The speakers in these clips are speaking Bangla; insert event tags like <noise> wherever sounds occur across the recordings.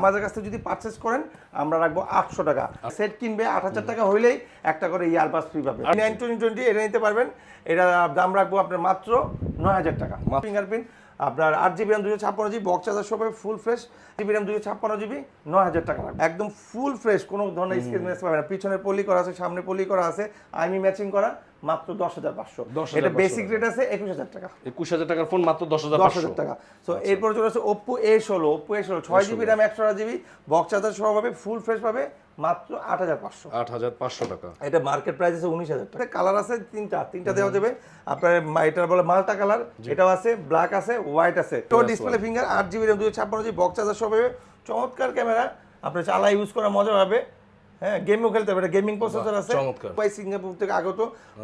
আমাদের কাছে যদি পারচেস করেন আমরা রাখব আটশো টাকা। সেট কিনবে আট হাজার টাকা হইলেই একটা করে ইয়ারবাস ফ্রি পাবে নাইন টোয়েন্টি টোয়েন্টি এটা নিতে পারবেন। এটা দাম রাখব আপনার মাত্র নয় হাজার টাকা। ফিঙ্গারপ্রিন্ট আপনার আট জিবি র্যাম দুশো ছাপ্পান্ন জিবি বক্স চার্জার সবাই ফুল ফ্রেশ জিবি র্যাম দুশো ছাপ্পান্ন জিবি নয় হাজার টাকা লাগবে একদম ফুল ফ্রেশ কোনো ধরনের স্ক্রিন পাবে না। পিছনে পলি করা আছে সামনে পলি করা আছে আইমি ম্যাচিং করা। মাত্র দশ হাজার পাঁচশো। 10,500 এটা বেসিক রেট আছে একুশ হাজার টাকা। একুশ হাজার টাকার ফোন মাত্র দশ হাজার দশ হাজার টাকা। সো এরপর চলে আসছে ওপ্পো এ ষোলো। ওপ্পো এ ষোলো ছয় জিবি র্যাম একশো জিবি বক্স চার্জার সহ পাবে ফুল ফ্রেশ পাবে মাত্র আট হাজার পাঁচশো। আট হাজার পাঁচশো টাকা। এটা মার্কেট প্রাইস আছে উনিশ হাজার টাকা। কালার আছে তিনটা। তিনটা দেওয়া যাবে। আপনার এটার বলে মালটা কালার এটাও আছে ব্ল্যাক আছে হোয়াইট আছে। তো ডিসপ্লে ফিঙ্গার আট জিবি র্যাম দুশো ছাপ্পান্ন জিবি বক্স চার্জার সহ পাবে। চমৎকার ক্যামেরা আপনার চালা ইউজ করা মজা হবে। হ্যাঁ গেমও খেলতে পারে গেমিং প্রসেসর আছে। চমৎকার। সিঙ্গাপুর থেকে আগত।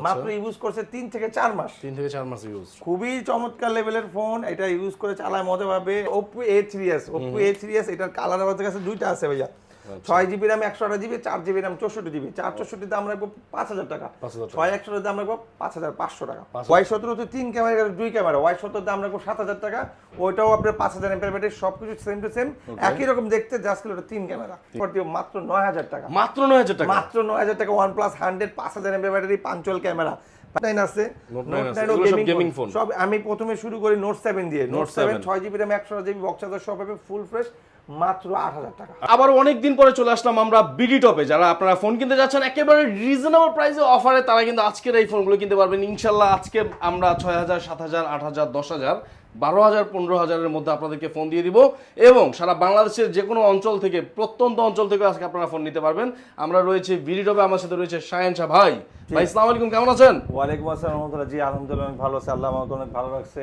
মাত্র ইউজ করছে তিন থেকে চার মাস। তিন থেকে চার মাস ইউজ খুবই চমৎকার লেভেলের ফোন এটা ইউজ করে চালায় মজা পাবে। Oppo A three S Oppo A three S এটার কালার আমাদের কাছে দুইটা আছে ভাইয়া। ছয় জিবি র্যাম একশো আঠাশ জিবি চার জিবি র্যাম চৌষট্টি জিবি। চার চৌষট্টি দাম রাখব পাঁচ হাজার টাকা। ছয় একশো দাম রাখব পাঁচ হাজার পাঁচশো টাকা। ওয়াই সতেরো তো তিন ক্যামেরা দুই ক্যামেরা। ওয়াই সতেরো দাম রাখব সাত হাজার টাকা। ওইটাও আপনার পাঁচ হাজার এমপের ব্যাটারি সব কিছু সেম টু সেম একই রকম দেখতে জাস্ট ওটা তিন ক্যামেরা। মাত্র নয় হাজার টাকা। মাত্র নয় হাজার টাকা? মাত্র নয় হাজার টাকা ওয়ান প্লাস হান্ড্রেড পাঁচ হাজার MP battery punch hole camera. Nine আছে। নোট 9 আছে। নাইন এগুলো সব গেমিং ফোন সব আমি প্রথমে শুরু করি নোট সেভেন দিয়ে। নোট সেভেন ছয় জিবি র্যাম একশো জিবি বক্স চার্জার সব পাবে ফুল ফ্রেশ মাত্র আট হাজার টাকা। আবার অনেকদিন পরে চলে আসলাম আমরা বিডি টপে। যারা আপনারা ফোন কিনতে যাচ্ছেন একেবারে রিজনেবল প্রাইসে অফারে তারা কিন্তু আজকের এই ফোনগুলো কিনতে পারবেন। ইনশাল্লাহ আজকে আমরা ছয় হাজার সাত হাজার আট হাজার দশ হাজার বারো হাজার পনেরো হাজারের মধ্যে আপনাদেরকে ফোন দিয়ে দিব। এবং সারা বাংলাদেশের যে কোনো অঞ্চল থেকে প্রত্যন্ত অঞ্চল থেকে আজকে আপনারা ফোন নিতে পারবেন। আমরা রয়েছে বিডি টপে আমার সাথে রয়েছে শায়ন শাহ ভাই। ভাই ইসলাম আলাইকুম কেমন আছেন? ওয়ালাইকুম আসসালাম জি আলহামদুলিল্লাহ ভালো আছে। আল্লাহ আমাকে অনেক ভালো রাখছে।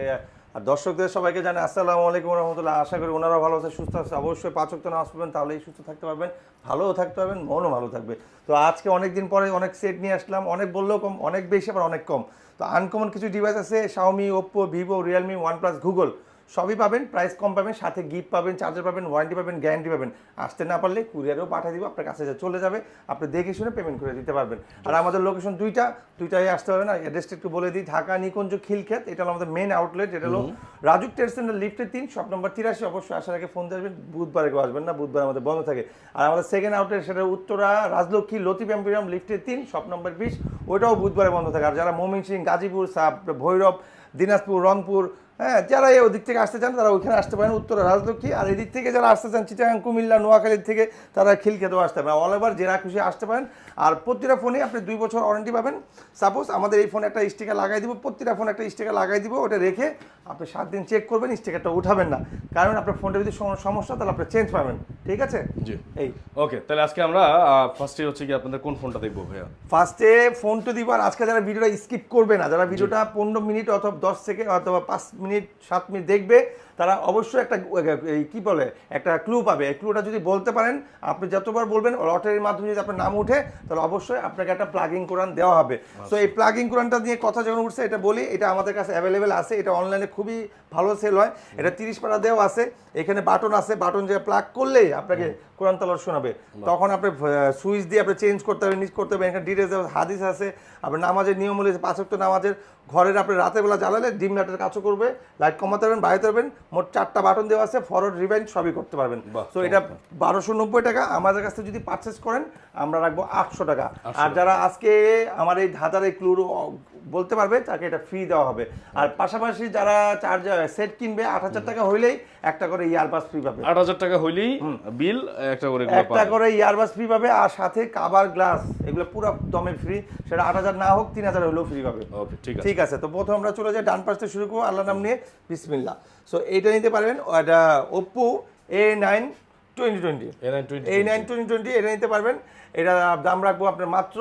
আর দর্শকদের সবাইকে জানাই আসসালামু আলাইকুম রহমতুল্লাহ। আশা করি ওনারা ভালো আছে সুস্থ আছে অবশ্যই পাচক তো নামাজ পড়বেন, তাহলেই সুস্থ থাকতে পারবেন, ভালোও থাকতে পারবেন, মনও ভালো থাকবে। তো আজকে অনেক দিন পরে অনেক সেট নিয়ে আসলাম, অনেক বললেও কম, অনেক বেশি আবার অনেক কম। তো আনকমন কিছু ডিভাইস আছে Xiaomi Oppo Vivo Realme OnePlus Google সবই পাবেন প্রাইস কম পাবেন সাথে গিফট পাবেন চার্জার পাবেন ওয়ারেন্টি পাবেন গ্যারান্টি পাবেন। আসতে না পারলে কুরিয়ারেও পাঠিয়ে দিব আপনার কাছে চলে যাবে আপনি দেখে শুনে পেমেন্ট করে দিতে পারবেন। আর আমাদের লোকেশন দুইটা দুইটাই আসতে পারবেন আর অ্যাড্রেসটা একটু বলে দিই ঢাকা নিকুঞ্জ খিলক্ষেত এটা হলো আমাদের মেন আউটলেট এটা হলো রাজুক ট্রেড সেন্টার লিফটের তিন শপ নম্বর তিরাশি অবশ্যই আসার আগে ফোন দেবেন বুধবারে কেউ আসবেন না বুধবার আমাদের বন্ধ থাকে। আর আমাদের সেকেন্ড আউটলেট সেটা উত্তরা রাজলক্ষ্মী লতিফ এম্পিরিয়াম লিফটের তিন শপ নম্বর বিশ ওইটাও বুধবারে বন্ধ থাকে। আর যারা মোমিন সিং গাজীপুর সাব ভৈরব দিনাজপুর রংপুর হ্যাঁ যারা এই ওদিক থেকে আসতে চান তারা ওইখানে আসতে পারেন উত্তরা রাজলক্ষ্মী। আর এদিক থেকে যারা আসতে চান চিটাগাং কুমিল্লা নোয়াখালীর থেকে তারা খিলক্ষেতেও আসতে পারেন। অল ওভার জেরা খুশি আসতে পারেন। আর প্রতিটা ফোনে আপনি দুই বছর ওয়ারেন্টি পাবেন। সাপোজ আমাদের এই ফোনে একটা স্টিকার লাগাই দিব প্রতিটা ফোনে একটা স্টিকার লাগাই দিব ওটা রেখে আপনি সাত দিন চেক করবেন স্টিকারটা উঠাবেন না। কারণ আপনার ফোনটা যদি সমস্যা তাহলে আপনি চেঞ্জ পাবেন। ঠিক আছে? জি। এই। ওকে তাহলে আজকে আমরা ফার্স্টে হচ্ছে কি আপনাদের কোন ফোনটা দেখব ভাইয়া? ফার্স্টে ফোন তো দিব আর আজকে যারা ভিডিওটা স্কিপ করবে না যারা ভিডিওটা পনেরো মিনিট অথবা দশ সেকেন্ড অথবা পাঁচ মিনিট সাত মিনিট দেখবে তারা অবশ্যই একটা এই কি বলে একটা ক্লু পাবে। এই ক্লুটা যদি বলতে পারেন আপনি যতবার বলবেন লটারির মাধ্যমে যদি আপনার নাম উঠে তাহলে অবশ্যই আপনাকে একটা প্লাগিং কোরআন দেওয়া হবে। সো এই প্লাগিং কোরআনটা নিয়ে কথা যখন উঠছে এটা বলি এটা আমাদের কাছে অ্যাভেলেবেল আছে এটা অনলাইনে খুবই ভালো সেল হয়। এটা তিরিশ পাড়া দেওয়া আছে এখানে বাটন আছে বাটন যে প্লাগ করলেই আপনাকে কোরআন তালার শোনাবে। তখন আপনি সুইচ দিয়ে আপনি চেঞ্জ করতে হবে নিচ করতে হবে এখানে ডিটেলস হাদিস আছে আপনার নামাজের নিয়ম হলে পাঁচক্ত নামাজের ঘরের আপনি রাতের বেলা জ্বালালে ডিম লাইটের কাজও করবে লাইট কমাতে পারবেন বাইরে পারবেন মোট চারটা বাটন দেওয়া আছে ফরওয়ার্ড রিভাইন সবই করতে পারবেন। তো এটা বারোশো নব্বই টাকা আমাদের কাছে যদি পারচেস করেন আমরা রাখব আটশো টাকা। আর যারা আজকে আমার এই ধাঁধার এই ক্লুর বলতে পারবে তাকে এটা ফ্রি দেওয়া হবে। আর পাশাপাশি যারা চার্জার সেট কিনবে আট হাজার টাকা হইলেই একটা করে ইয়ারবাস ফ্রি পাবে। আট হাজার টাকা হইলেই বিল একটা করে একটা। করে ইয়ারবাস ফ্রি পাবে আর সাথে কাবার গ্লাস এগুলো পুরো দমে ফ্রি সেটা আট হাজার না হোক তিন হাজার হলেও ফ্রি পাবে। ওকে ঠিক আছে। ঠিক আছে তো প্রথম আমরা চলে যাই ডান পাশ থেকে শুরু করব আল্লাহ নাম নিয়ে। বিসমিল্লা সো এইটা নিতে পারবেন এটা Oppo A nine twenty twenty. A920 A nine twenty twenty এটা নিতে পারবেন। এটা দাম রাখব আপনার মাত্র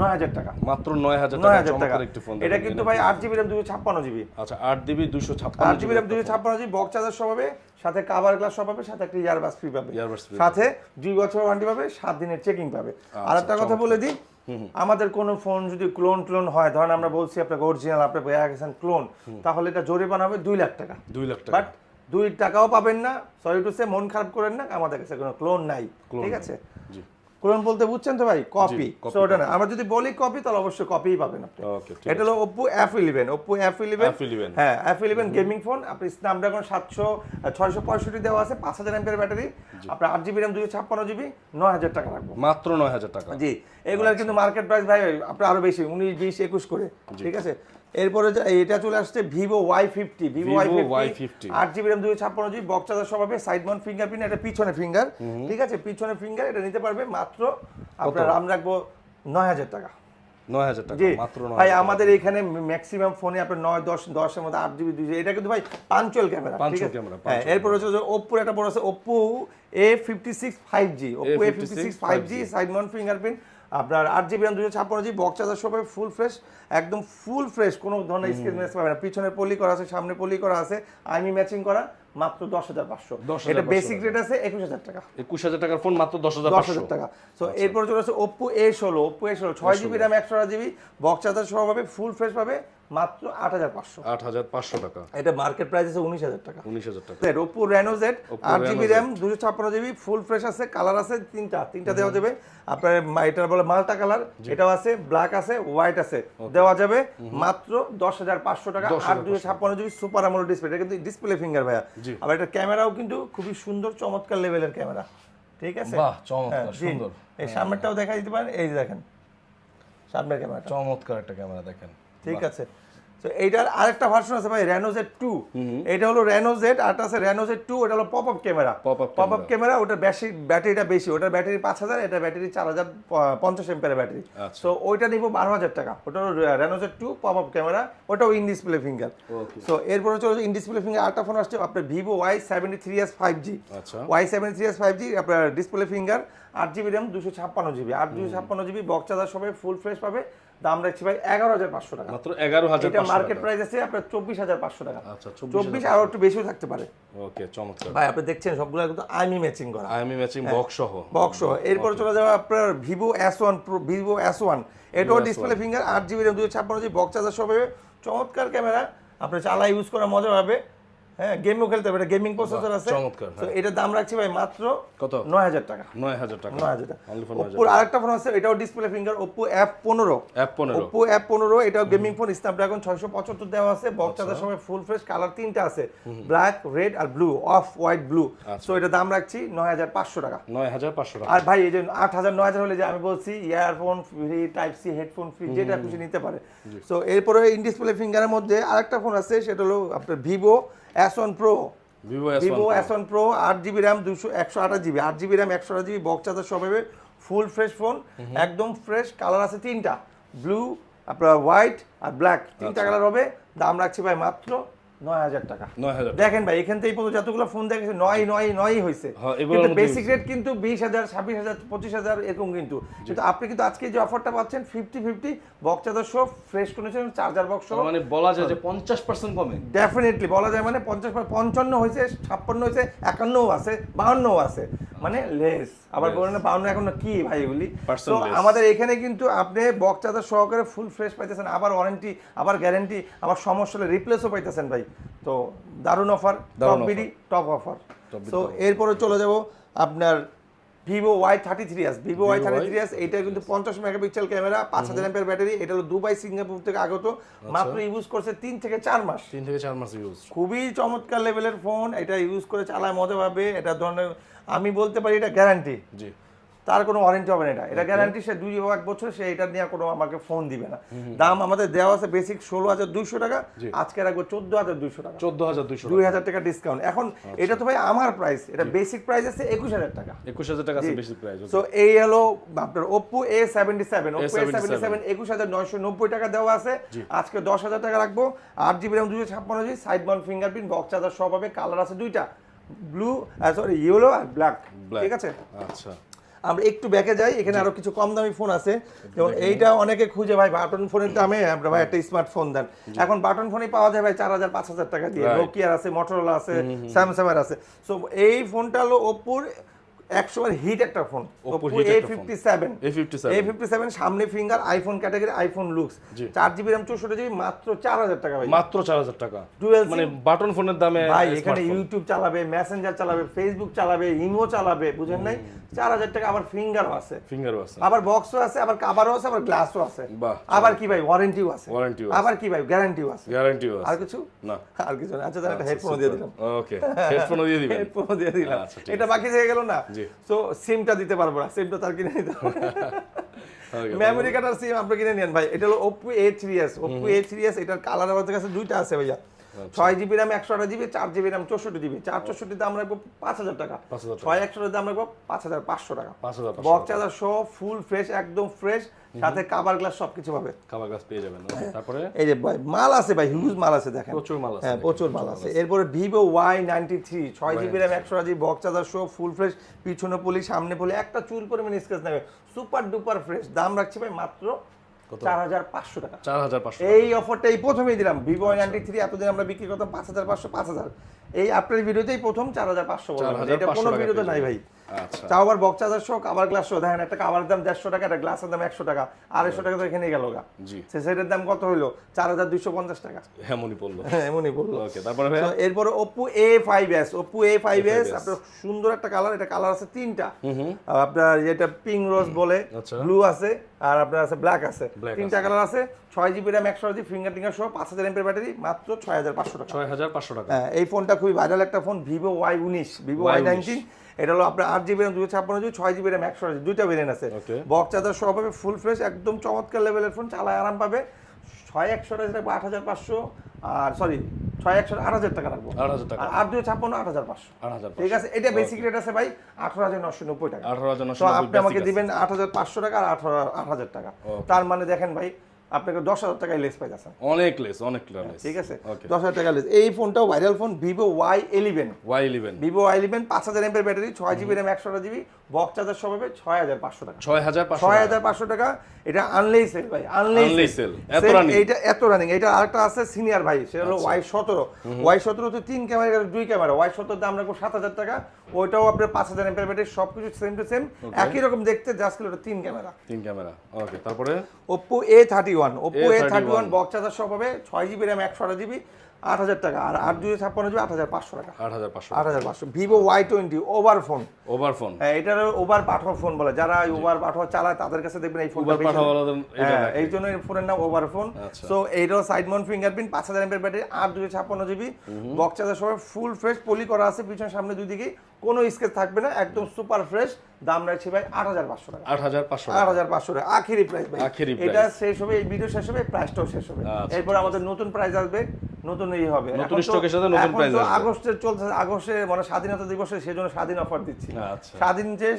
নয় হাজার টাকা। মাত্র নয় হাজার নয় হাজার টাকা। একটি ফোন এটা কিন্তু ভাই আট জিবি র্যাম দুশো ছাপ্পান্ন জিবি আচ্ছা আট জিবি দুশো ছাপ্পান্ন আট জিবি র্যাম দুশো ছাপ্পান্ন জিবি বক্স চার্জার সব হবে সাথে কাভার গ্লাস সব পাবে সাথে একটা ইয়ারবাস ফ্রি পাবে। সাথে দুই বছর ওয়ারেন্টি পাবে সাত দিনের চেকিং পাবে। আর একটা কথা বলে দিই আমাদের কোনো ফোন যদি ক্লোন ক্লোন হয় ধরেন আমরা বলছি আপনাকে অরিজিনাল আপনি পেয়ে ক্লোন তাহলে এটা জরিমানা হবে দুই লাখ টাকা। দুই লাখ টাকা। বাট দুই টাকাও পাবেন না সরি টু সে মন খারাপ করেন না আমাদের কাছে কোনো ক্লোন নাই ঠিক আছে? ক্লোন বলতে বুঝছেন তো ভাই? কপি ওটা না আমরা যদি বলি কপি তাহলে অবশ্যই কপিই পাবেন আপনি। ওকে এটা হলো Oppo F eleven Oppo F eleven F11 হ্যাঁ এফ ইলেভেন গেমিং ফোন আপনি স্ন্যাপড্রাগন সাতশো ছয়শো পঁয়ষট্টি দেওয়া আছে পাঁচ হাজার এমপের ব্যাটারি। আপনার আট জিবি র্যাম দুশো ছাপ্পান্ন জিবি নয় হাজার টাকা রাখব মাত্র নয় হাজার টাকা। জি এগুলার কিন্তু মার্কেট প্রাইস ভাই আপনার আরও বেশি উনিশ বিশ একুশ করে ঠিক আছে? এরপরে এটা চলে আসছে Vivo Y fifty Vivo Y fifty আট জিবি র্যাম দুশো ছাপ্পান্ন জিবি বক্স চার্জার স্বভাবে সাইড মাউন্ট ফিঙ্গারপ্রিন্ট এটা পিছনে ফিঙ্গার ঠিক আছে? পিছনে ফিঙ্গার এটা নিতে পারবে মাত্র আপনার দাম রাখব নয় হাজার টাকা। নয় হাজার টাকা জি। মাত্র ভাই আমাদের এখানে ম্যাক্সিমাম ফোনে আপনার নয় দশ দশের মধ্যে আট জিবি দুই এটা কিন্তু ভাই পাঞ্চুয়াল ক্যামেরা Punctual হ্যাঁ এরপর হচ্ছে ওপ্পোর একটা বড় আছে Oppo A fifty six five G Oppo A fifty six five G side mount fingerprint আপনার আট জিবি দুশো ছাপ্পান্ন জিবি বক্স চার্জার সব ফুল ফ্রেশ একদম ফুল ফ্রেশ কোনো ধরনের স্ক্রিন ম্যাচ পাবে না। পিছনে পলি করা আছে সামনে পলি করা আছে আইমি ম্যাচিং করা মাত্র দশ হাজার পাঁচশো। 10,500 এটা বেসিক রেট আছে একুশ হাজার টাকা। একুশ হাজার টাকার ফোন মাত্র দশ হাজার দশ হাজার টাকা। সো এরপর চলে আসছে ওপ্পো এ ষোলো ওপ্পো এ ষোলো ছয় জিবি র্যাম একশো জিবি বক্স চার্জার সহ পাবে ফুল ফ্রেশ পাবে। মাত্র আট হাজার পাঁচশো। আট হাজার পাঁচশো টাকা। এটা মার্কেট প্রাইস আছে উনিশ হাজার টাকা। উনিশ হাজার টাকা। ওপ্পো রেনো জেড Oppo আট Reno জিবি Z। র্যাম দুশো ছাপ্পান্ন জিবি ফুল ফ্রেশ আছে কালার আছে তিনটা তিনটা দেওয়া যাবে। আপনার মা- বলে মালটা কালার এটাও আছে ব্ল্যাক আছে হোয়াইট আছে দেওয়া যাবে মাত্র দশ হাজার পাঁচশো টাকা 10,500 আর দুশো ছাপ্পান্ন জিবি সুপার আমোলো ডিসপ্লে এটা কিন্তু ডিসপ্লে ফিঙ্গার ভাইয়া। আবার এটা ক্যামেরাও কিন্তু খুবই সুন্দর চমৎকার লেভেলের ক্যামেরা ঠিক আছে? বাহ, চমৎকার, হ্যাঁ, সুন্দর। এই সামনেরটাও দেখা দিতে পারেন এই দেখেন সামনের ক্যামেরা চমৎকার একটা ক্যামেরা দেখেন। ঠিক আছে। তো এইটার আরেকটা ভার্সন আছে ভাই রেনো জেড টু এটা হলো রেনো জেড আর আছে রেনো জেড টু ওটা হলো pop up camera Pop-up pop up camera ওটার বেশি ব্যাটারিটা বেশি ওটার ব্যাটারি পাঁচ হাজার এটা ব্যাটারি চার হাজার পঞ্চাশ এম্পের ব্যাটারি। তো ওইটা নিবো বারো হাজার টাকা। ওটা হলো Reno Z two pop up camera ওটাও ইন ডিসপ্লে ফিঙ্গার. তো এরপরে চলে ইন ডিসপ্লে ফিঙ্গার আরেকটা ফোন আসছে আপনার Vivo Y seventy three S five G আচ্ছা। Y three S five G আপনার ডিসপ্লে ফিঙ্গার আট জিবি র্যাম দুশো ছাপ্পান্ন জিবি আট দুশো ছাপ্পান্ন জিবি বক্স চার্জার সবাই ফুল ফ্রেশ পাবে। দাম রাখছি ভাই এগারো হাজার পাঁচশো টাকা। মাত্র এগারো হাজার এটা মার্কেট প্রাইস আছে আপনার চব্বিশ হাজার পাঁচশো টাকা। আচ্ছা চব্বিশ আরও একটু বেশিও থাকতে পারে। ওকে চমৎকার। ভাই আপনি দেখছেন সবগুলো কিন্তু আইমি ম্যাচিং করা। আইএমই ম্যাচিং বক্স সহ। বক্স সহ। এরপরে চলে যাবে আপনার Vivo S one pro Vivo S one এটাও ডিসপ্লে ফিঙ্গার আট জিবি র্যাম দুশো ছাপ্পান্ন জিবি বক্স চার্জার সব চমৎকার ক্যামেরা আপনি চালা ইউজ করা মজা হবে হ্যাঁ গেমও খেলতে হবে গেমিং প্রসেসর আছে। চমৎকার, তো এটার দাম রাখছি ভাই মাত্র কত? নয় হাজার টাকা। নয় হাজার টাকা। নয় হাজার টাকা। আরেকটা ফোন আছে এটাও ডিসপ্লে ফিঙ্গার ওপ্পো এফ পনেরো। অ্যাপ পনেরো। ওপ্পো অ্যাপ পনেরো এটাও গেমিং ফোন স্ন্যাপড্রাগন ছয়শো পঁচাত্তর দেওয়া আছে বক্স। চার্জার সময় ফুল ফ্রেশ কালার তিনটা আছে ব্ল্যাক রেড আর blue off white blue. So এটা দাম রাখছি নয় হাজার পাঁচশো টাকা। নয় হাজার পাঁচশো টাকা। আর ভাই এই যে আট হাজার নয় হাজার হলে যে আমি বলছি earphone free type C headphone free যেটা খুশি নিতে পারে। সো এরপরে ইন ডিসপ্লে ফিঙ্গারের মধ্যে আরেকটা ফোন আছে সেটা হলো আপনার Vivo S one pro Vivo S one pro আট জিবি র্যাম দুশো একশো আঠাশ জিবি আট জিবি র্যাম একশো আঠাশ জিবি বক্স চার্জার সব হবে ফুল ফ্রেশ ফোন একদম ফ্রেশ কালার আছে তিনটা ব্লু আপনার হোয়াইট আর ব্ল্যাক তিনটা আচ্ছা। কালার হবে দাম রাখছি ভাই মাত্র নয় হাজার টাকা। নয় হাজার দেখেন ভাই এখান থেকে পর্যন্ত যতগুলো ফোন দেখেছে নয় নয় নয়ই হয়েছে হ্যাঁ, কিন্তু বেসিক রেট কিন্তু বিশ হাজার ছাব্বিশ হাজার পঁচিশ হাজার এরকম কিন্তু। কিন্তু আপনি কিন্তু আজকে যে অফারটা পাচ্ছেন ফিফটি ফিফটি বক্স চার্জার সহ ফ্রেশ কন্ডিশন চার্জার বক্স সহ। মানে বলা যায় যে পঞ্চাশ পার্সেন্ট কমে। ডেফিনেটলি বলা যায় মানে পঞ্চাশ পঞ্চান্ন হয়েছে ছাপ্পান্ন হয়েছে একান্নও আছে বাহান্নও আছে। মানে লেস আবার. বলেন বাহান্ন এখন কি ভাই এগুলি তো আমাদের এখানে কিন্তু আপনি বক্স চার্জার সহকারে ফুল ফ্রেশ পাইতেছেন আবার ওয়ারেন্টি আবার গ্যারেন্টি আবার সমস্যা হলে রিপ্লেসও পাইতেছেন ভাই। তো দারুণ offer top BD top offer. তো এরপরে চলে যাব আপনার Vivo Y thirty three S Vivo Y Vivo thirty three S এটা কিন্তু পঞ্চাশ মেগাপিক্সেল ক্যামেরা পাঁচ হাজার এমপের ব্যাটারি এটা হলো দুবাই সিঙ্গাপুর থেকে আগত। আচ্ছা। মাত্র ইউজ করছে তিন থেকে চার মাস। তিন থেকে চার মাস ইউজ খুবই চমৎকার লেভেলের ফোন এটা ইউজ করে চালায় মজা পাবে। এটা ধরনের আমি বলতে পারি এটা গ্যারান্টি জি। তার কোনো ওয়ারেন্টি হবে না এটা। এটা গ্যারান্টি সে দুই এক বছর সে এটা নিয়ে কোনো আমাকে ফোন দিবে না। দাম আমাদের দেওয়া আছে বেসিক ষোলো হাজার দুইশো টাকা আজকে রাখব চোদ্দ হাজার দুইশো টাকা। চোদ্দ হাজার দুইশো দুই হাজার টাকা ডিসকাউন্ট এখন এটা তো ভাই আমার প্রাইস এটা বেসিক প্রাইস আছে একুশ হাজার টাকা। একুশ হাজার টাকা বেশি প্রাইস সো এই হলো আপনার Oppo A seventy seven Oppo A seventy seven একুশ হাজার নয়শো নব্বই টাকা দেওয়া আছে। আজকে দশ হাজার টাকা রাখব। আট জিবি র্যাম দুশো ছাপ্পান্ন GB side mount fingerprint box charger সব হবে। কালার আছে দুইটা। ব্লু সরি ইয়েলো আর ব্ল্যাক ঠিক আছে? আচ্ছা। আমরা একটু ব্যাকে যাই এখানে আরও কিছু কম দামি ফোন আছে। যেমন এইটা অনেকে খুঁজে ভাই বাটন ফোনের দামে আমরা ভাই একটা স্মার্টফোন দেন। এখন বাটন ফোনই পাওয়া যায় ভাই চার হাজার পাঁচ হাজার টাকা দিয়ে। নোকিয়ার আছে মোটরোলা আছে স্যামসাং এর আছে। সো এই ফোনটা হলো ওপ্পোর একশো বার হিট একটা phone fifty seven A fifty seven সামনে finger iPhone category iPhone looks চার জিবি র্যাম চৌষট্টি জিবি মাত্র চার হাজার টাকা ভাই। মাত্র চার হাজার টাকা। Dual মানে বাটন ফোনের দামে ভাই এখানে ইউটিউব চালাবে মেসেঞ্জার চালাবে ফেসবুক চালাবে ইমো চালাবে বুঝেন নাই? চার হাজার টাকা আবার ফিঙ্গারও আছে। ফিঙ্গারও আছে। আবার বক্সও আছে আবার কাভারও আছে আবার গ্লাসও আছে। আবার কি ভাই ওয়ারেন্টিও আছে। Warranty ও আছে। আবার কি ভাই গ্যারান্টিও আছে। গ্যারান্টিও আর কিছু? না। আর কিছু না। আচ্ছা তাহলে একটা হেডফোন দিয়ে দিলাম। ওকে হেডফোনও দিয়ে দিবেন। <laughs> হেডফোন দিয়ে দিলাম। আচ্ছা, এটা বাকি থেকে গেল না। তো সিমটা দিতে পারব না। সিমটা তার কিনে নিতে হবে। মেমোরি কার্ড আর সিম আপনি কিনে নেন ভাই। এটা হলো Oppo A three S Oppo A three S এটার কালার আমাদের কাছে দুইটা আছে ভাইয়া। ছয় জিবি র্যাম একশো আঠাশ জিবি চার জিবি র্যাম চৌষট্টি জিবি। চার চৌষট্টি দাম রাখব পাঁচ হাজার টাকা। ছয় একশোর দাম রাখব পাঁচ হাজার পাঁচশো টাকা। বক্স চার্জার সহ ফুল ফ্রেশ একদম ফ্রেশ সাথে কাভার গ্লাস সবকিছু পাবে। খাবার গাছ পেয়ে যাবেন। তারপরে? এই যে ভাই মাল আছে ভাই হিউজ মাল আছে দেখেন। প্রচুর মাল আছে হ্যাঁ প্রচুর মাল আছে। এরপরে ভিভো ওয়াই নাইনটি থ্রি ছয় জিবি র্যাম একশো জিবি বক্স চার্জার সহ ফুল ফ্রেশ পিছনে পলি সামনে পলি একটা চুল পরিমাণ স্কেচ নেবে। সুপার ডুপার ফ্রেশ দাম রাখছি ভাই মাত্র চার হাজার পাঁচশো টাকা। চার হাজার পাঁচশো এই অফারটাই এই প্রথমেই দিলাম। ভিভো নাইনটি থ্রি এতদিন আমরা বিক্রি করতাম পাঁচ হাজার পাঁচশো পাঁচ হাজার। এই আপনার ভিডিওতেই প্রথম চার হাজার পাঁচশো বললাম। 4,500 এটা কোনো ভিডিওতে নাই ভাই। তাও আবার বক্স চার্জার সহ কাভার গ্লাস সহ দেখেন একটা কাভারের দাম দেড়শো টাকা একটা গ্লাসের দাম একশো টাকা। আড়াইশো টাকা তো এখানেই গেল গা। জি। সেটের দাম কত হইল? চার হাজার দুইশো পঞ্চাশ টাকা। এমনই পড়ল। হ্যাঁ <laughs> এমনই ওকে তারপরে এরপরে Oppo A five S Oppo A five S আপনার সুন্দর একটা কালার এটা কালার আছে তিনটা। আপনার যেটা পিঙ্ক রোজ বলে আচ্ছা। ব্লু আছে আর আপনার আছে ব্ল্যাক আছে। তিনটা কালার আছে ছয় জিবি র্যাম একশো জিবি ফিঙ্গার টিঙ্গার সহ পাঁচ হাজার এমপের ব্যাটারি মাত্র ছয় হাজার পাঁচশো টাকা। ছয় হাজার পাঁচশো টাকা। হ্যাঁ, এই ফোনটা খুবই ভাইরাল একটা ফোন ভিভো ওয়াই উনিশ ভিভো ওয়াই নাইনটিন এটা হলো আপনার আট জিবি র্যাম দুশো ছাপ্পান্ন জিবি ছয় জিবি র্যাম একশো দুইটা ভেরিয়েন্ট আছে. বক্স চার্জার সহ পাবে ফুল ফ্রেশ একদম চমৎকার লেভেলের ফোন চালায় আরাম পাবে। ছয় একশো রাখব আট হাজার পাঁচশো আর সরি ছয় একশো আট হাজার টাকা রাখব। আট হাজার টাকা। আর দুশো ছাপ্পান্ন আট হাজার পাঁচশো। ঠিক আছে এটা বেসিক রেট আছে ভাই আঠারো হাজার নশো নব্বই টাকা। আঠারো হাজার আপনি আমাকে দিবেন আট হাজার পাঁচশো টাকা আর আঠারো আট হাজার টাকা। তার মানে দেখেন ভাই আপনাকে দশ হাজার টাকায় লেস পাই যাচ্ছে। অনেক লেস অনেক লেস। ঠিক আছে? দশ হাজার টাকা লেস। এই ফোনটাও viral phone Vivo Y eleven Y eleven Vivo Y eleven পাঁচ হাজার এমপের ব্যাটারি ছয় জিবি র্যাম একশো জিবি বক্স চার্জার সব হবে ছয় হাজার পাঁচশো টাকা। ছয় হাজার ছয় হাজার পাঁচশো টাকা এটা আনলেই সেল ভাই আনলেই সেল এইটা এত রানিং এটা আরেকটা আছে সিনিয়র ভাই সেটা আচ্ছা। হলো ওয়াই সতেরো ওয়াই সতেরো তো তিন ক্যামেরা দুই ক্যামেরা ওয়াই সতেরো দাম রাখব সাত হাজার টাকা ওইটাও আপনার পাঁচ হাজার এমপের ব্যাটারি সব কিছু সেম টু সেম একই রকম দেখতে জাস্ট ওটা তিন ক্যামেরা তিন ক্যামেরা ওকে তারপরে? Oppo A thirty one Oppo A thirty one A31 box charger সব হবে ছয় জিবি র্যাম একশো আট জিবি আট হাজার টাকা আর আট ছাপ্পান্ন জিবি আট হাজার পাঁচশো টাকা। আট হাজার পাঁচশো আট হাজার পাঁচশো। Vivo Y twenty over phone over phone এটার ওভার পাঠাও ফোন বলে। যারা ওভার পাঠাও চালায় তাদের কাছে দেখবেন এই ফোনটা হ্যাঁ, এই জন্য এই ফোনের নাম ওভার ফোন। সো এইটাও সাইড মাউন্ট ফিঙ্গারপ্রিন্ট পাঁচ হাজার এমপের ব্যাটারি আট দুশো ছাপ্পান্ন জিবি বক্স চার্জার সবাই ফুল ফ্রেশ পলি করা আছে পিছনে সামনে দুই দিকে কোনো স্কেচ থাকবে না একদম সুপার ফ্রেশ। দাম রাখছি ভাই আট হাজার পাঁচশো টাকা। আট হাজার পাঁচশো আট হাজার পাঁচশো টাকা। আখেরি প্রাইস ভাই। আখেরি এটা শেষ হবে এই ভিডিও শেষ হবে প্রাইসটাও শেষ হবে। আচ্ছা, এরপর আমাদের নতুন প্রাইস আসবে নতুন এই হবে। নতুন স্টকের সাথে নতুন তো আসবে। আগস্টের চলছে আগস্টে মানে স্বাধীনতা দিবসে সেজন্য স্বাধীন অফার দিচ্ছি। আচ্ছা। স্বাধীন যে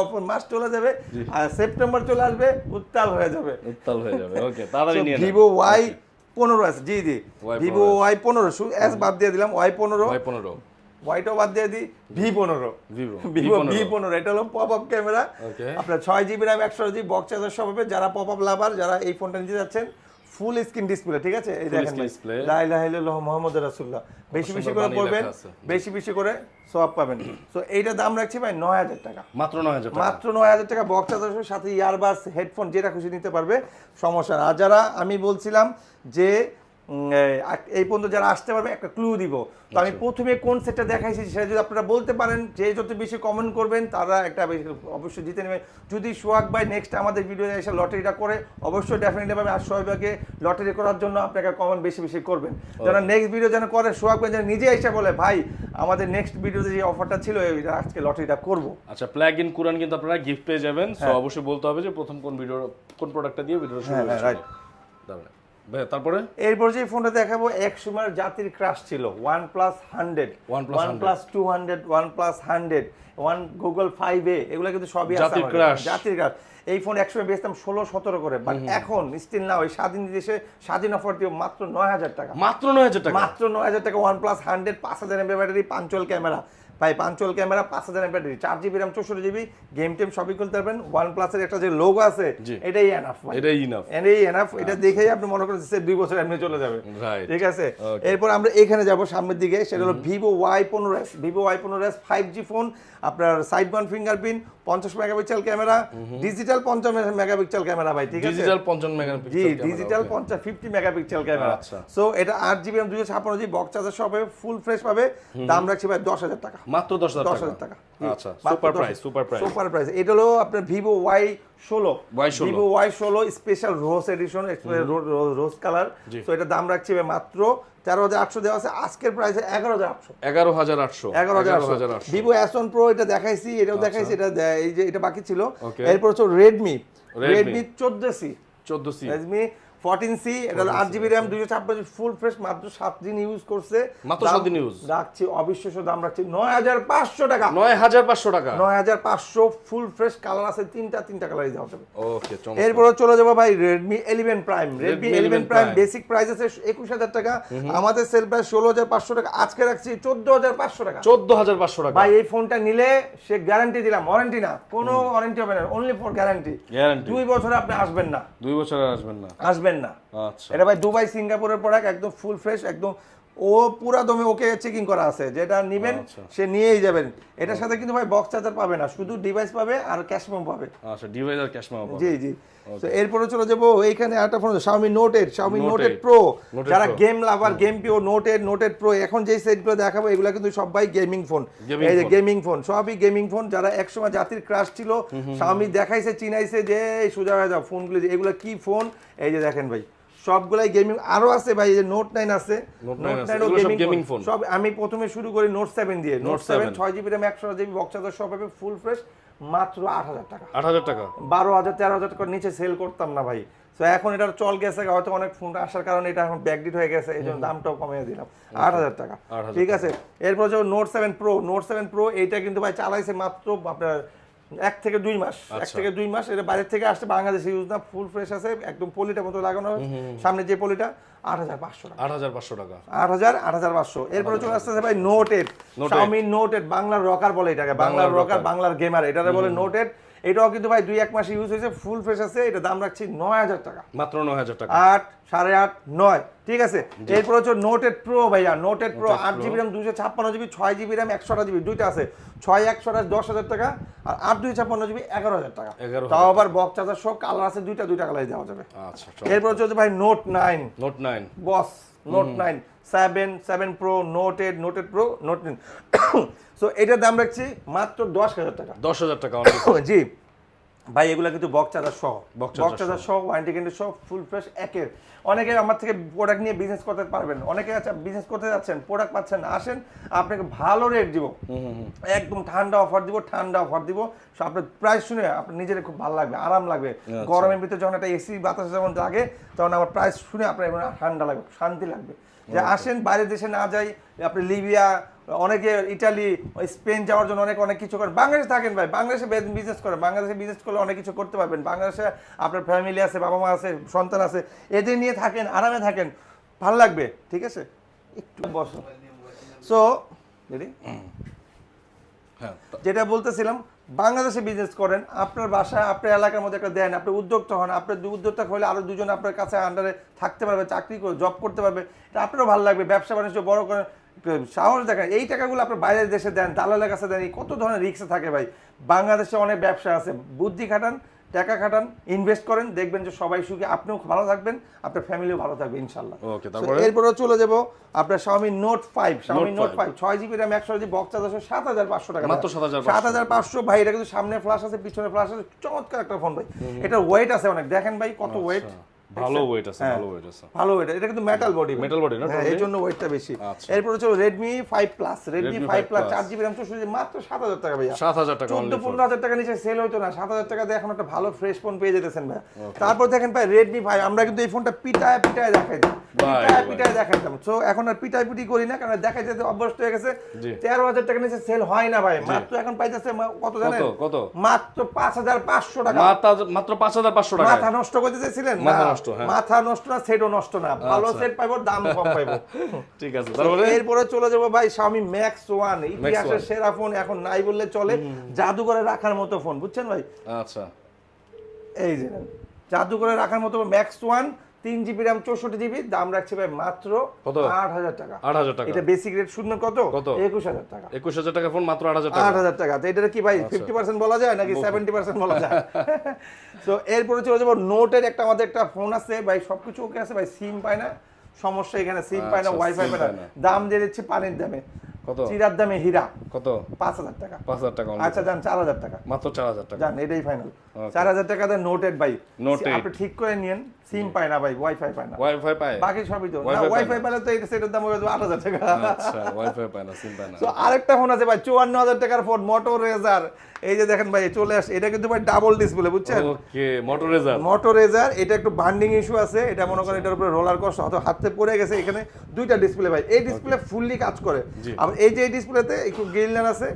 অফার মাস চলে যাবে আর সেপ্টেম্বর চলে আসবে উত্তাল হয়ে যাবে। উত্তাল হয়ে যাবে। ওকে তাড়াতাড়ি নিয়ে। ভিভো ওয়াই পনেরো আছে জি জি। ভিভো ওয়াই পনেরো এস বাদ দিয়ে দিলাম ওয়াই পনেরো। ওয়াই পনেরো। ওয়াইটাও বাদ দিয়ে দিই ভি পনেরো ভিভো ভি পনেরো এটা হলো পপ আপ ক্যামেরা আপনার ছয় জিবি র্যাম একশো জিবি বক্স চার্জার সব হবে। যারা পপ আপ লাভার যারা এই ফোনটা নিতে যাচ্ছেন ফুল স্ক্রিন ডিসপ্লে ঠিক আছে? এই দেখেন। লা ইলাহা ইল্লাল্লাহ মুহাম্মাদুর রাসূলুল্লাহ। বেশি বেশি করে পড়বেন বেশি বেশি করে সব পাবেন। সো এইটা দাম রাখছি ভাই নয় হাজার টাকা। মাত্র নয় হাজার টাকা। মাত্র নয় হাজার টাকা বক্স চার্জার সাথে ইয়ারবাস হেডফোন যেটা খুশি নিতে পারবে সমস্যা আর যারা আমি বলছিলাম যে এই পর্যন্ত যারা আসতে পারবে একটা ক্লু দিব। তো আমি প্রথমে কোন সেটটা দেখাইছি সেটা যদি আপনারা বলতে পারেন যে যত বেশি কমেন্ট করবেন তারা একটা বেশি অবশ্যই জিতে নেবে। যদি সোহাগ ভাই নেক্সট আমাদের ভিডিও এসে লটারিটা করে অবশ্যই ডেফিনেটলি পাবে আর সোহাগকে লটারি করার জন্য আপনাকে কমেন্ট বেশি বেশি করবেন। যারা নেক্সট ভিডিও যেন করে সোহাগ ভাই যেন নিজে এসে বলে ভাই আমাদের নেক্সট ভিডিওতে যে অফারটা ছিল এটা আজকে লটারিটা করব। আচ্ছা প্ল্যাগ ইন কুরআন কিন্তু আপনারা গিফট পেয়ে যাবেন। সো হ্যাঁ। অবশ্যই বলতে হবে যে প্রথম কোন ভিডিও কোন প্রোডাক্টটা দিয়ে ভিডিও শুরু হ্যাঁ, হ্যাঁ, তারপরে? এরপর যে ফোনটা দেখাবো এক সময় জাতির ক্রাশ ছিল। One plus hundred one plus two hundred one plus hundred one Google five A এগুলো কিন্তু সবই জাতির। কাছে। জাতির ক্রাশ এই ফোন একসময় বেচতাম ষোলো সতেরো করে বাট এখন স্টিল না ওই স্বাধীন দেশে স্বাধীন অফার দিয়ে মাত্র নয় হাজার টাকা। মাত্র নয় হাজার টাকা? মাত্র নয় হাজার টাকা ওয়ান প্লাস হান্ড্রেড পাঁচ হাজার MB battery punch hole camera ভাই পাঞ্চুয়াল ক্যামেরা পাঁচ হাজার ব্যাটারি চার জিবি র্যাম চৌষট্টি জিবি গেম টেম সবই খুলতে পারবেন। ওয়ান প্লাসের একটা যে লোগো আছে এটাই এনাফ এটাই ইনাফ এটাই এনাফ এটা দেখেই আপনি মনে করেন যে দুই বছর এমনি চলে যাবে। ঠিক আছে? এরপর আমরা এখানে যাব সামনের দিকে সেটা হলো ভিভো ওয়াই পনেরো এস ভিভো ওয়াই পনেরো এস ফাইভ জি ফোন আপনার সাইড ওয়ান ফিঙ্গারপ্রিন্ট পঞ্চাশ মেগাপিক্সেল ক্যামেরা ডিজিটাল পঞ্চাশ মেগাপিক্সেল ক্যামেরা ভাই ঠিক আছে? ডিজিটাল পঞ্চান্ন মেগাপিক্সেল জি ডিজিটাল পঞ্চাশ ফিফটি মেগাপিক্সেল ক্যামেরা আচ্ছা। সো এটা আট জিবি র্যাম দুশো ছাপ্পান্ন জিবি বক্স চার্জার সব ফুল ফ্রেশ পাবে। দাম রাখছি ভাই দশ হাজার টাকা। মাত্র দশ হাজার টাকা। আচ্ছা super price super price super price এটা হলো আপনার ভিভো ওয়াই ষোলো। ভিভো ওয়াই ষোলো special rose edition rose colour তো এটা দাম রাখছি মাত্র তেরো হাজার আটশো দেওয়া আছে। আজকের প্রাইসে এগারো হাজার আটশো। এগারো হাজার আটশো। এগারো হাজার আটশো। ভিভো এস ওয়ান প্রো এটা দেখাইছি এটাও দেখাইছি এটা এই যে এটা বাকি ছিল। এরপর হচ্ছে রেডমি রেডমি চোদ্দ সি চোদ্দ সি রেডমি ফোরটিন সি এটা হলো আট জিবি র্যাম দুইশো ছাপ্পান্ন ফুল ফ্রেশ মাত্র সাত দিন ইউজ করছে। মাত্র সাত দিন use? রাখছি অবিশ্বাস্য দাম রাখছি নয় হাজার পাঁচশো টাকা। নয় হাজার পাঁচশো টাকা। নয় হাজার পাঁচশো ফুল ফ্রেশ কালার আছে তিনটা তিনটা কালারই দেওয়া যাবে। ওকে এরপরে চলে যাব ভাই Redmi eleven prime Redmi Redmi 11 prime Prime। Basic price আছে একুশ হাজার টাকা। আমাদের সেল প্রাইস ষোলো হাজার পাঁচশো টাকা আজকে রাখছি চোদ্দ হাজার পাঁচশো টাকা। চোদ্দ হাজার পাঁচশো টাকা। ভাই এই ফোনটা নিলে সে গ্যারান্টি দিলাম ওয়ারেন্টি না। কোনো ওয়ারেন্টি হবে না অনলি ফর গ্যারান্টি গ্যারান্টি দুই বছরে আপনি আসবেন না। দুই বছর আসবেন না। আসবেন না। আচ্ছা। এটা ভাই দুবাই সিঙ্গাপুরের পর একদম ফুল ফ্রেশ একদম ও পুরা দমে ওকে চেকিং করা আছে যেটা নিবেন আচ্ছা। সে নিয়েই যাবেন। এটার সাথে কিন্তু ভাই বক্স চার্জার পাবে না শুধু ডিভাইস পাবে আর ক্যাশ মেমো পাবে। আচ্ছা ডিভাইস আর ক্যাশ মামা জি জি। তো এরপরে চলে যাব এইখানে একটা phone Xiaomi Note 8 Xiaomi Note Note 8 8 Pro যারা গেম লাভার গেম পিও Note 8 Note 8 Pro এখন যেই সেটগুলো দেখাবো এগুলো কিন্তু সবাই গেমিং ফোন এই যে গেমিং ফোন সবই গেমিং ফোন যারা একসময় জাতির ক্রাশ ছিল Xiaomi দেখাইছে চিনাইছে যে এই সোজা হয়ে যাও ফোনগুলো যে এগুলো কি ফোন এই যে দেখেন ভাই। সবগুলাই গেমিং আরও আছে ভাই যে নোট নাইন আছে। Note 9 নোট নাইন সব গেমিং ফোন সব আমি প্রথমে শুরু করি নোট সেভেন দিয়ে। নোট সেভেন 7 ছয় জিবি র্যাম একশো জিবি বক্স চার্জার সব পাবে ফুল ফ্রেশ মাত্র আট হাজার টাকা। আট হাজার টাকা। বারো হাজার তেরো হাজার টাকার নিচে সেল করতাম না ভাই। তো এখন এটার চল গেছে হয়তো অনেক ফোন আসার কারণে এটা এখন ব্যাকডিট হয়ে গেছে এই জন্য দামটাও কমিয়ে দিলাম। আট হাজার টাকা। ঠিক আছে। এরপর যে note seven pro note seven pro এইটা কিন্তু ভাই চালাইছে মাত্র আপনার এক থেকে দুই মাস এক আচ্ছা। থেকে দুই মাস এটা বাইরের থেকে আসছে বাংলাদেশে ইউজ না ফুল ফ্রেশ আছে একদম পলিটা মতো লাগানো হয়। সামনে যে পলিটা আট হাজার পাঁচশো টাকা। আট হাজার পাঁচশো টাকা। আট হাজার আট হাজার পাঁচশো। এরপরে চলে আসতেছে ভাই নোট এড বাংলার রকার বলে এটাকে। বাংলার রকার বাংলার গেমার এটাকে বলে নোট এইট এটাও কিন্তু ভাই দুই এক মাস ইউজ হয়েছে ফুল ফ্রেশ আছে এটা দাম রাখছি নয় হাজার টাকা। মাত্র নয় হাজার টাকা। আট সাড়ে আট নয় ঠিক আছে? এরপর হচ্ছে নোট এইট প্রো ভাইয়া নোট এইট প্রো Note 8 আট জিবি র্যাম দুশো ছাপ্পান্ন জিবি ছয় জিবি র্যাম একশোটা জিবি দুইটা আছে। ছয় একশোটা দশ হাজার টাকা আর আট দুই ছাপ্পান্ন জিবি এগারো হাজার টাকা। তাও আবার বক্স চার্জার সব কালার আছে দুইটা দুইটা কালার দেওয়া যাবে। আচ্ছা এরপর হচ্ছে ভাই note nine note nine boss note nine seven seven pro note eight note eight pro note so এটার দাম রাখছি মাত্র দশ হাজার টাকা। দশ হাজার টাকা <coughs> জি। ভাই এগুলো কিন্তু চার্জার সহ। চার্জার সহ। ওয়ারেন্টি কিন্তু সব ফুল ফ্রেশ একের। অনেকে আমার থেকে প্রোডাক্ট নিয়ে বিজনেস করতে পারবেন। অনেকে আছে বিজনেস করতে যাচ্ছেন প্রোডাক্ট পাচ্ছেন আসেন আপনাকে ভালো রেট দিব। একদম ঠান্ডা অফার দিব ঠান্ডা অফার দিব। আপনার প্রাইস শুনে আপনার নিজের খুব ভালো লাগবে আরাম লাগবে। আচ্ছা। গরমের ভিতরে যখন একটা এসি বাতাস যেমন লাগে তখন আমার প্রাইস শুনে আপনার ঠান্ডা লাগবে শান্তি লাগবে। যে আসেন বাইরের দেশে না যাই আপনি লিবিয়া অনেকে ইটালি স্পেন যাওয়ার জন্য অনেক অনেক কিছু করেন। বাংলাদেশে থাকেন ভাই বাংলাদেশে বিজনেস করেন। বাংলাদেশে বিজনেস করলে অনেক কিছু করতে পারবেন। বাংলাদেশে আপনার ফ্যামিলি আছে বাবা মা আছে সন্তান আছে এদের নিয়ে থাকেন আরামে থাকেন। ভালো লাগবে ঠিক আছে? একটু বসো। সো হ্যাঁ যেটা বলতেছিলাম বাংলাদেশে বিজনেস করেন, আপনার বাসায়, আপনার এলাকার মধ্যে একটা দেন, আপনি উদ্যোক্তা হন আপনার উদ্যোক্তা হলে আরও দুজন আপনার কাছে আন্ডারে থাকতে পারবে, চাকরি করে জব করতে পারবে, এটা আপনারও ভালো লাগবে, ব্যবসা বাণিজ্য বড় করেন সাহস দেখেন এই টাকাগুলো আপনার বাইরের দেশে দেন, দালালের কাছে দেন কত ধরনের রিক্সে থাকে ভাই? বাংলাদেশে অনেক ব্যবসা আছে, বুদ্ধি খাটান টাকা খাটান ইনভেস্ট করেন দেখবেন যে সবাই সুখী আপনিও ভালো থাকবেন আপনার ফ্যামিলিও ভালো থাকবে ইনশাল্লাহ? এরপরে চলে যাব আপনার Xiaomi 5 Xiaomi Note Note 5 5 ছয় জিবি র্যাম একশো জিবি বক্স চার্জ সাত হাজার পাঁচশো টাকা। মাত্র সাত হাজার পাঁচশো। ভাই এটা কিন্তু সামনে ফ্লাশ আছে পিছনে ফ্ল্যাশ আছে চমৎকার একটা ফোন ভাই। এটা ওয়েট আছে অনেক। দেখেন ভাই কত ওয়েট আচ্ছা, ভালো ওয়েট আছে হ্যাঁ। ভালো ওয়েট আছে। ভালো ওয়েট এটা কিন্তু মেটাল বডি Metal body না, হ্যাঁ এই জন্য ওয়েটটা বেশি। আচ্ছা। এরপর হচ্ছে five plus Redmi Redmi 5 plus Plus। চার জিবি র্যাম চৌষট্টি মাত্র সাত হাজার টাকা ভাইয়া। সাত হাজার টাকা চোদ্দ only for- পনেরো হাজার টাকা নিচে সেল হইতো না। সাত হাজার টাকা দিয়ে এখন একটা ভালো ফ্রেশ ফোন পেয়ে যেতেছেন ভাই তারপর দেখেন ভাই রেডমি ভাই আমরা কিন্তু এই ফোনটা পিটায় পিটায় দেখাই দিই। পিটায় পিটায় দেখাইতাম তো এখন আর পিটায় পিটি করি না কারণ দেখাই যেতে অভ্যস্ত হয়ে গেছে। জি। তেরো হাজার টাকা নিচে সেল হয় না ভাই। মাত্র এখন পাইতেছে কত জানেন? কত? কত? মাত্র পাঁচ হাজার পাঁচশো টাকা। মাত্র- মাত্র পাঁচ হাজার পাঁচশো টাকা মাথা নষ্ট করতে চাইছিলেন মাথা নষ্ট হ্যাঁ। মাথা নষ্ট না সেটও নষ্ট না। ভালো সেট পাইবো দাম কম পাইবো। <laughs> ঠিক আছে তারপরে এরপরে চলে যাব ভাই স্বামী ম্যাক্স ওয়ান ইতিহাসের। সেরা ফোন এখন নাই বললে চলে। জাদুঘরে রাখার মতো ফোন বুঝছেন ভাই? আচ্ছা। এই যে। জাদুঘরে রাখার মতো ম্যাক্স ওয়ান তিন জিবি র্যাম চৌষট্টি জিবি দাম রাখছে ভাই মাত্র আট হাজার টাকা। আট হাজার টাকা। এটা বেসিক রেট শুনবেন কত? কত? একুশ হাজার টাকা। একুশ হাজার টাকার ফোন মাত্র আট হাজার আট টাকা হাজার টাকা। তো এটা কি ভাই ফিফটি পার্সেন্ট বলা যায় নাকি সেভেন্টি পার্সেন্ট বলা যায়? <laughs> তো এরপরে চলে যাব নোটের একটা আমাদের একটা ফোন আছে। ভাই সবকিছু ওকে আছে। ভাই সিম পায় না। সমস্যা এখানে সিম পায় না আচ্ছা, ওয়াইফাই পায় না। পায় না। দাম দিয়ে দিচ্ছে পানির দামে। কত? চিরার দামে হীরা। কত? পাঁচ হাজার টাকা। পাঁচ হাজার টাকা আচ্ছা যান চার হাজার টাকা। মাত্র চার হাজার টাকা। যান এটাই ফাইনাল চার হাজার টাকা দেয় নোটেড ভাই। Eight। আপনি ঠিক করে নিয়েন সিম পায় না ভাই ওয়াইফাই পায় না। ওয়াইফাই পায়? বাকি সবই তো। না ওয়াইফাই। তো এটা সেটার দাম হবে আট হাজার টাকা। আচ্ছা ওয়াইফাই পায় না সিম পায় না। তো আরেকটা ফোন আছে ভাই চুয়ান্ন হাজার টাকার ফোন মোটর রেজার এই যে দেখেন ভাই চলে আসে। এটা কিন্তু ভাই ডাবল ডিসপ্লে বুঝছেন? ওকে মোটরেজার মোটর রেজার এটা একটু বান্ডিং ইস্যু আছে। এটা মনে করেন এটার উপরে রোলার কষ্ট হয়তো হাতে পড়ে গেছে এখানে দুইটা ডিসপ্লে ভাই। এই ডিসপ্লে ফুললি কাজ করে। এই যে এই ডিসপ্লেতে একটু গেইলার আছে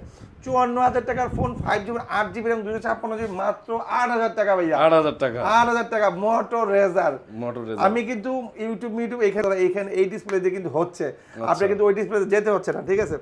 চুয়ান্ন হাজার টাকার ফোন ফাইভ জিবি আট জিবি এবং দুশো ছাপ্পান্ন জিবি মাত্র আট হাজার টাকা ভাইয়া। আট হাজার টাকা। আট হাজার টাকা মোটর রেজার মোটরেজার আমি কিন্তু ইউটিউব মিউটিউব এখানে এইখানে এই ডিসপ্লে দিয়ে কিন্তু হচ্ছে। আপনি কিন্তু ওই ডিসপ্লে যেতে হচ্ছে না ঠিক আছে?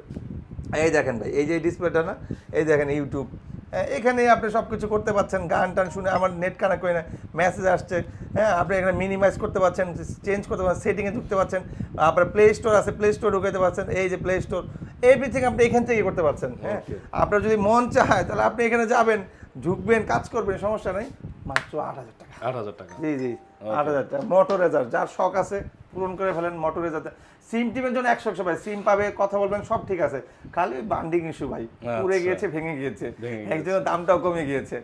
এই দেখেন ভাই এই যে ডিসপ্লেটা না এই দেখেন ইউটিউব হ্যাঁ, এখানে আপনি সব কিছু করতে পারছেন গান টান শুনে আমার নেট কানেক্ট করে না মেসেজ আসছে হ্যাঁ আপনি এখানে মিনিমাইজ করতে পারছেন চেঞ্জ করতে পারছেন সেটিংয়ে ঢুকতে পারছেন আপনার প্লে স্টোর আছে প্লে স্টোর ঢুকাইতে পারছেন এই যে প্লে স্টোর এভরিথিং আপনি এখান থেকে করতে পারছেন হ্যাঁ। আপনার যদি মন চায় তাহলে আপনি এখানে যাবেন ঢুকবেন কাজ করবেন সমস্যা নেই মাত্র আট হাজার টাকা। আট হাজার টাকা। জি জি আট হাজার টাকা। মোটর রেজার যার শখ আছে পূরণ করে ফেলেন মোটর রেজার সিম টিমের জন্য একশো একশো ভাই। সিম পাবে কথা বলবেন সব ঠিক আছে। খালি বান্ডিং ইস্যু ভাই। পুড়ে আচ্ছা। গিয়েছে। ভেঙে গিয়েছে। একজনের দামটাও কমে গিয়েছে।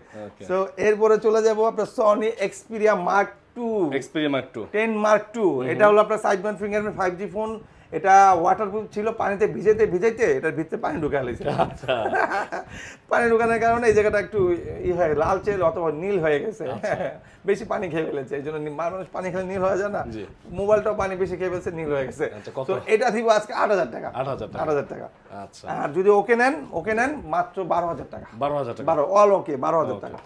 তো এরপরে চলে যাব আপনার Sony Xperia mark two Xperia mark two ten mark two এটা হলো আপনার side finger fingerprint five G phone এটা ওয়াটারপ্রুফ ছিল পানিতে ভিজাইতে ভিজাইতে এটার ভিতরে পানি ঢুকে আলাইছে আচ্ছা। পানি ঢুকানোর কারণে এই জায়গাটা একটু ই হয়ে লালচে অথবা নীল হয়ে গেছে। বেশি পানি খেয়ে ফেলেছে এই জন্য মানুষ পানি খেলে নীল হয়ে যায় না। মোবাইলটাও পানি বেশি খেয়ে ফেলছে নীল হয়ে গেছে। আচ্ছা, তো এটা দিব আজকে আট হাজার টাকা। আট হাজার আট হাজার টাকা। আচ্ছা। আর যদি ওকে নেন ওকে নেন মাত্র বারো হাজার টাকা। বারো হাজার টাকা। বারো অল ওকে বারো হাজার টাকা।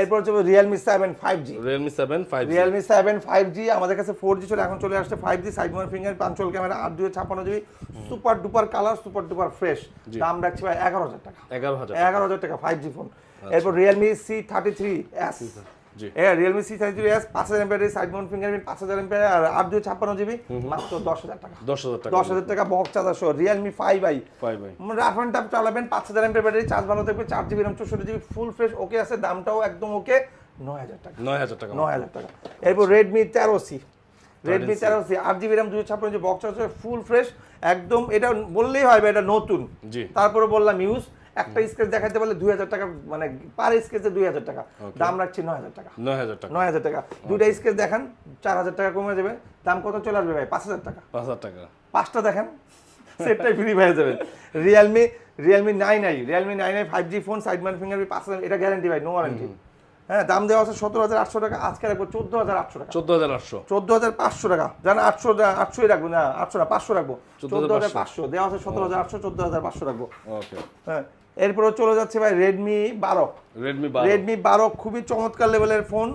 এরপর হচ্ছে Realme seven five G Realme seven five Realme seven five G আমাদের কাছে ফোর জি ছিল এখন চলে আসছে five G side finger পাঞ্চল camera আট দুই ছাপ্পান্ন GB super duper colour super duper fresh দাম রাখছি ভাই এগারো হাজার টাকা। এগারো হাজার এগারো হাজার টাকা ফাইভ জি ফোন এরপর Realme C thirty three S Realme C thirty three S পাঁচ হাজার এমপের সাইড মাউন্ট ফিঙ্গারপ্রিন্ট পাঁচ হাজার এমপের আর আট দুই ছাপ্পান্ন জিবি মাত্র দশ হাজার টাকা। দশ হাজার টাকা। দশ হাজার টাকা বক্স চার্জার সহ রিয়েলমি ফাইভ আই ফাইভ ভাই রাফ অ্যান্ড টাপ চালাবেন পাঁচ হাজার এমপের ব্যাটারি চার্জ ভালো থাকবে চার জিবি র্যাম চৌষট্টি জিবি ফুল ফ্রেশ ওকে আছে দামটাও একদম ওকে নয় হাজার টাকা। নয় হাজার টাকা। নয় হাজার টাকা। এরপর রেডমি তেরো সি রেডমি তেরো সি আট জিবি র্যাম দুশো ছাপ্পান্ন জিবি বক্স আছে ফুল ফ্রেশ একদম এটা বললেই হয় এটা নতুন। তারপরে বললাম ইউজ একটা স্কেচ দেখাতে পারলে দুই হাজার টাকা মানে পার স্কেচে দুই হাজার টাকা। দাম রাখছি নয় হাজার টাকা। নয় হাজার টাকা। নয় হাজার টাকা। দুইটা স্কেচ দেখান চার হাজার টাকা কমে যাবে। দাম কত চলে আসবে ভাই? পাঁচ হাজার টাকা। পাঁচ হাজার টাকা। পাঁচটা দেখেন সেটটাই ফ্রি পেয়ে যাবে। Realme Realme nine i Realme nine i five G phone side মান ফিঙ্গার পাঁচ হাজার এটা গ্যারান্টি ভাই নো ওয়ারেন্টি হ্যাঁ দাম দেওয়া আছে সতেরো হাজার আটশো টাকা আজকে রাখব চোদ্দ হাজার আটশো টাকা। চোদ্দ হাজার আটশো? চোদ্দ হাজার পাঁচশো টাকা। জান আটশো আটশোই রাখব না আটশো না পাঁচশো রাখব। চোদ্দ হাজার পাঁচশো। দেওয়া আছে সতেরো হাজার আটশো চোদ্দ হাজার পাঁচশো রাখব। হ্যাঁ এরপরে চলে যাচ্ছে ভাই রেডমি বারো। রেডমি বারো। রেডমি বারো খুবই চমৎকার লেভেলের ফোন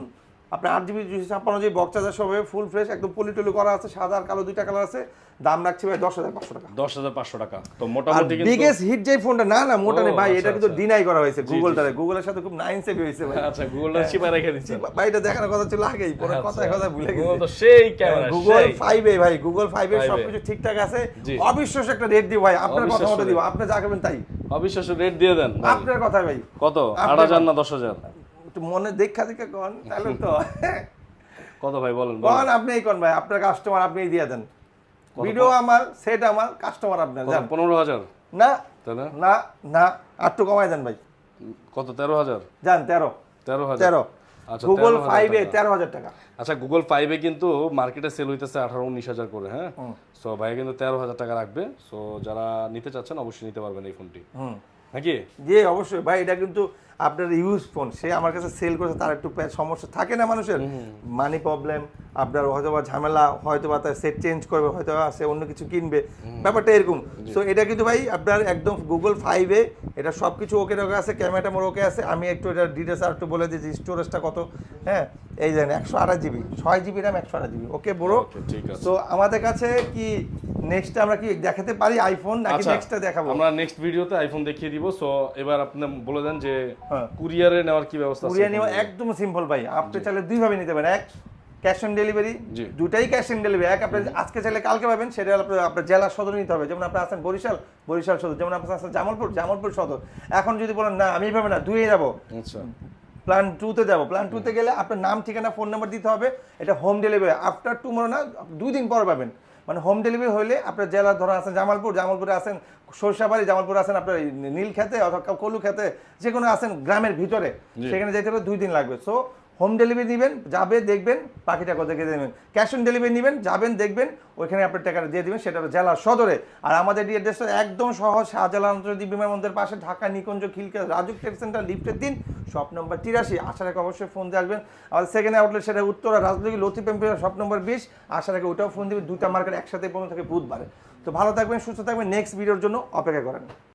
আপনার আট জিবি দুশো ছাপ্পান্ন জিবি বক্স চার্জার সব ফুল ফ্রেশ একদম পলি টলি করা আছে সাদা আর কালো দুইটা কালার আছে। দাম রাখছি ভাই দশ হাজার পাঁচশো টাকা। দশ হাজার পাঁচশো টাকা। তো মোটামুটি বিগেস্ট হিট যে ফোনটা না না মোটা নেই ভাই আচ্ছা, এটা কিন্তু আচ্ছা। ডিনাই করা হয়েছে গুগল গুগলটারে গুগলের সাথে খুব নাইন সেভি হয়েছে ভাই। আচ্ছা গুগলটা চিপা রেখে দিচ্ছে। ভাই এটা দেখানোর কথা ছিল আগেই পরে কথা কথা ভুলে গুগল গেছি। তো সেই ক্যামেরা গুগল ফাইভ এ ভাই গুগল ফাইভ এ সবকিছু ঠিকঠাক আছে। অবিশ্বাস একটা রেট দিব ভাই আপনার কথা মতো দিব। আপনি যা করবেন তাই। অবিশ্বাস্য রেট দিয়ে দেন আপনার কথা ভাই। কত? আট হাজার না দশ হাজার? একটু মনে দেখা দেখা কন তাহলে তো <laughs> কত ভাই বলেন। কন আপনি কোন ভাই আপনার কাস্টমার আপনি দিয়ে দেন। ভিডিও আমার সেট আমার কাস্টমার আপনার পনেরো হাজার? না না? না না আটটু কমাই দেন ভাই। কত তেরো হাজার? যান তেরো। তেরো হাজার। তেরো। আচ্ছা গুগল 13,000 ফাইভ। তেরো হাজার টাকা। আচ্ছা গুগল ফাইভে কিন্তু মার্কেটে সেল হইতেছে আঠারো উনিশ হাজার করে হ্যাঁ? সো ভাই কিন্তু তেরো হাজার টাকা রাখবে। সো যারা নিতে চাচ্ছেন অবশ্যই নিতে পারবেন এই ফোনটি হুম। নাকি? যে অবশ্যই। ভাই এটা কিন্তু আপনার ইউজ ফোন সে আমার কাছে সেল করেছে তার একটু সমস্যা থাকে না মানুষের। মানি প্রবলেম আপনার হয়তো বা ঝামেলা হয়তো বা তার সেট চেঞ্জ করবে হয়তো বা সে অন্য কিছু কিনবে। ব্যাপারটা এরকম। সো এটা কিন্তু ভাই আপনার একদম গুগল ফাইভে এটা সব কিছু ওকে ওকে আছে ক্যামেরাটা মোর ওকে আছে। আমি একটু এটা ডিটেলস আর একটু বলে দিয়েছি স্টোরেজটা কত? হ্যাঁ এই জানেন একশো আঠাশ জিবি ছয় জিবি র্যাম একশো আঠাশ জিবি ওকে বড়? ঠিক আছে। তো আমাদের কাছে কি নেক্সট আমরা কি দেখাতে পারি আইফোন নাকি আচ্ছা নেক্সটটা দেখাবো? আমরা নেক্সট ভিডিওতে আইফোন দেখিয়ে দিব। সো এবার আপনি বলে দেন যে হ্যাঁ। কুরিয়ারে নেওয়ার কি ব্যবস্থা কুরিয়ার নেওয়া একদম সিম্পল ভাই আপনি চাইলে দুইভাবে নিতে পারেন এক ক্যাশ অন ডেলিভারি দুটাই ক্যাশ অন ডেলিভারি এক আপনি আজকে চাইলে কালকে পাবেন সেটা আপনার আপনার জেলা সদর নিতে হবে যেমন আপনি আছেন বরিশাল বরিশাল সদর যেমন আপনি আছেন জামালপুর জামালপুর সদর। এখন যদি বলেন না আমি এইভাবে না দুয়ে যাব। প্ল্যান টুতে যাব। প্ল্যান টুতে গেলে আপনার নাম ঠিকানা ফোন নাম্বার দিতে হবে এটা হোম ডেলিভারি আফটার টুমোরো না দুই দিন পর পাবেন। মানে হোম ডেলিভারি হলে আপনার জেলা ধরো আছেন জামালপুর জামালপুরে আছেন সরষাবাড়ি জামালপুরে আছেন আপনার নীল খেতে অথবা কলু খেতে যে কোনো আছেন গ্রামের ভিতরে সেখানে যেতে হলে দুই দিন লাগবে। সো হোম ডেলিভারি নেবেন যাবে দেখবেন বাকিটা কথা দেখে দেবেন ক্যাশ অন ডেলিভারি নেবেন যাবেন দেখবেন ওইখানে আপনার টাকাটা দিয়ে দিবেন সেটা জেলা সদরে। আর আমাদের অ্যাড্রেসটা একদম সহজ শাহজালাল আন্তর্জাতিক বিমানবন্দরের পাশে ঢাকা নিকুঞ্জ খিলকে রাজুক ট্রেড সেন্টার লিফটের দিন শপ নম্বর তিরাশি। আশা রেখে অবশ্যই ফোন দিয়ে আসবেন। আর সেকেন্ড আউটলেট সেটা উত্তরা রাজলগী লতিফ শপ নম্বর বিশ। আশা রেখে ওটাও ফোন দিবে। দুটা মার্কেট একসাথে পৌঁছে থাকে বুধবারে। তো ভালো থাকবেন সুস্থ থাকবেন। নেক্সট ভিডিওর জন্য অপেক্ষা করেন।